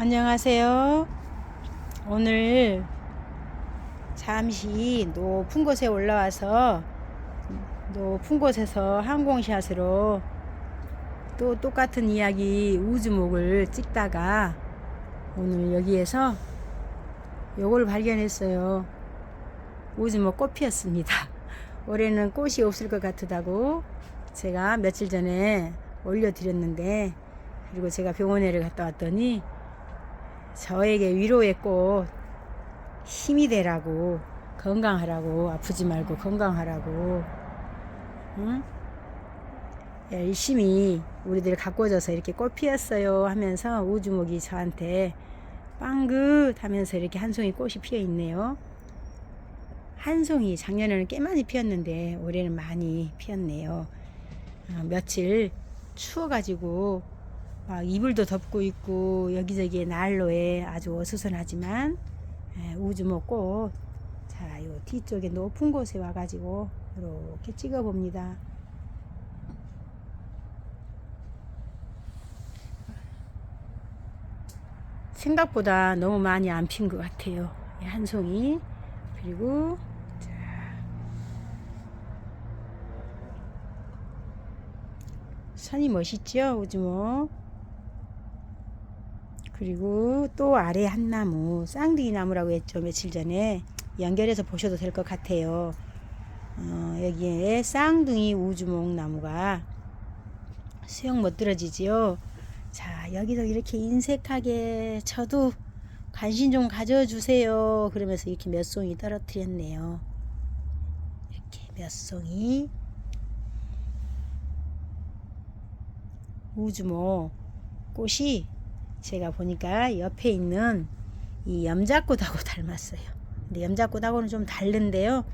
안녕하세요. 오늘 잠시 높은 곳에 올라와서 높은 곳에서 항공샷으로 또 똑같은 이야기 우주목을 찍다가 오늘 여기에서 요걸 발견했어요. 우주목 꽃 피었습니다. 올해는 꽃이 없을 것 같다고 제가 며칠 전에 올려드렸는데 그리고 제가 병원에를 갔다 왔더니 저에게 위로의 꽃 힘이 되라고 건강하라고 아프지 말고 건강하라고 응? 열심히 우리들 가꿔줘서 이렇게 꽃 피었어요 하면서 우주목이 저한테 빵긋 하면서 이렇게 한 송이 꽃이 피어 있네요 한 송이 작년에는 꽤 많이 피었는데 올해는 많이 피었네요 어, 며칠 추워가지고 막 이불도 덮고 있고 여기저기 난로에 아주 어수선하지만 에, 우주목 꽃. 자, 요 뒤쪽에 높은 곳에 와가지고 이렇게 찍어 봅니다. 생각보다 너무 많이 안 핀 것 같아요. 이한 송이. 그리고 자, 선이 멋있죠, 우주목. 그리고 또 아래 한 나무 쌍둥이 나무라고 했죠 며칠 전에. 연결해서 보셔도 될 것 같아요. 어, 여기에 쌍둥이 우주목 나무가 수영 못 들어지지요. 자 여기도 이렇게 인색하게 저도 관심 좀 가져주세요. 그러면서 이렇게 몇 송이 떨어뜨렸네요. 이렇게 몇 송이. 우주목 꽃이 제가 보니까 옆에 있는 이 염자꽃하고 닮았어요. 근데 염자꽃하고는 좀 다른데요.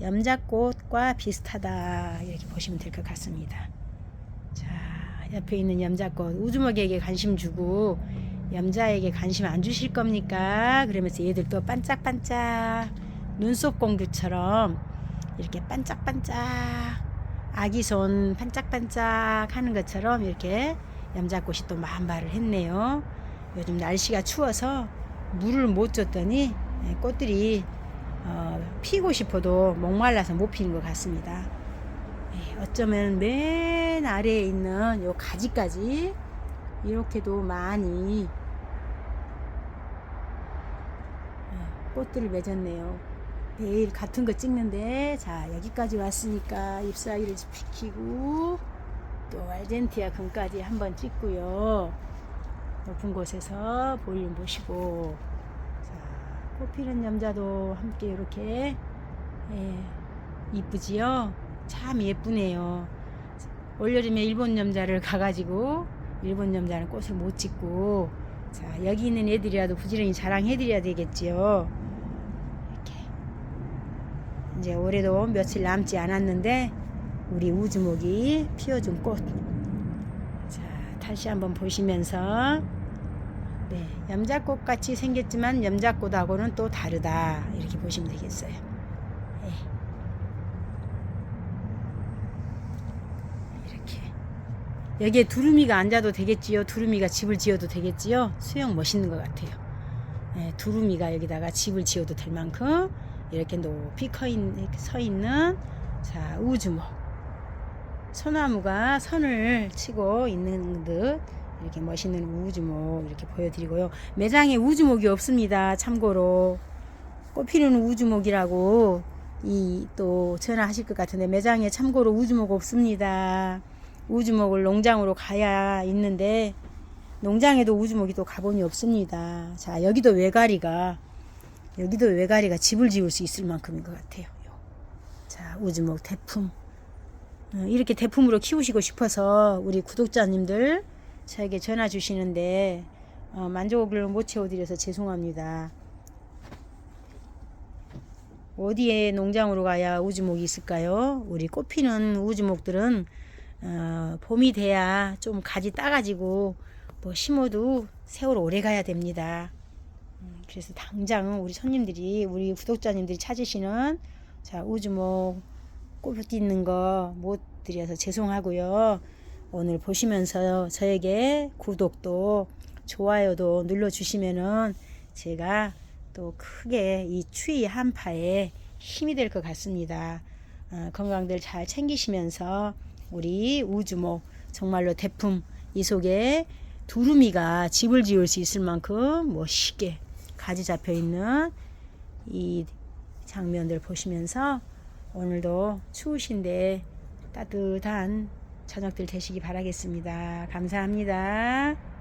염자꽃과 비슷하다 이렇게 보시면 될 것 같습니다. 자, 옆에 있는 염자꽃 우주먹에게 관심 주고 염자에게 관심 안 주실 겁니까? 그러면서 얘들 또 반짝반짝 눈썹 공주처럼 이렇게 반짝반짝 아기 손 반짝반짝 하는 것처럼 이렇게 염자꽃이 또 만발을 했네요. 요즘 날씨가 추워서 물을 못 줬더니 예, 꽃들이 어, 피고 싶어도 목말라서 못 피는 것 같습니다. 예, 어쩌면 맨 아래에 있는 요 가지까지 이렇게도 많이 예, 꽃들을 맺었네요. 매일 같은 거 찍는데 자 여기까지 왔으니까 잎사귀를 비키고 또 알젠티아 금까지 한번 찍고요. 높은 곳에서 볼륨 보시고 자, 꽃피는 염자도 함께 이렇게 예, 이쁘지요? 참 예쁘네요. 올여름에 일본 염자를 가가지고 일본 염자는 꽃을 못 찍고 자 여기 있는 애들이라도 부지런히 자랑해드려야 되겠지요. 이렇게 이제 올해도 며칠 남지 않았는데 우리 우주목이 피워준 꽃. 자, 다시 한번 보시면서 네, 염자꽃 같이 생겼지만 염자꽃하고는 또 다르다. 이렇게 보시면 되겠어요. 네. 이렇게 여기에 두루미가 앉아도 되겠지요. 두루미가 집을 지어도 되겠지요. 수영 멋있는 것 같아요. 네, 두루미가 여기다가 집을 지어도 될 만큼 이렇게 높이 커 있는, 서 있는 자 우주목. 소나무가 선을 치고 있는 듯 이렇게 멋있는 우주목 이렇게 보여드리고요. 매장에 우주목이 없습니다. 참고로 꽃 피는 우주목이라고 이 또 전화하실 것 같은데 매장에 참고로 우주목 없습니다. 우주목을 농장으로 가야 있는데 농장에도 우주목이 또 가본이 없습니다. 자 여기도 외가리가 여기도 외가리가 집을 지을 수 있을 만큼인 것 같아요. 자 우주목 대품. 어, 이렇게 대품으로 키우시고 싶어서 우리 구독자님들 저에게 전화 주시는데 어, 만족을 못 채워드려서 죄송합니다. 어디에 농장으로 가야 우주목이 있을까요? 우리 꽃피는 우주목들은 어, 봄이 돼야 좀 가지 따가지고 뭐 심어도 세월 오래 가야 됩니다. 음, 그래서 당장 우리 손님들이 우리 구독자님들이 찾으시는 자 우주목 꽃 있는 거 못 드려서 죄송하고요. 오늘 보시면서 저에게 구독도 좋아요도 눌러주시면은 제가 또 크게 이 추위 한파에 힘이 될 것 같습니다. 어, 건강들 잘 챙기시면서 우리 우주목 정말로 대품 이 속에 두루미가 집을 지을 수 있을 만큼 멋있게 가지 잡혀 있는 이 장면들 보시면서 오늘도 추우신데 따뜻한 저녁들 되시기 바라겠습니다. 감사합니다.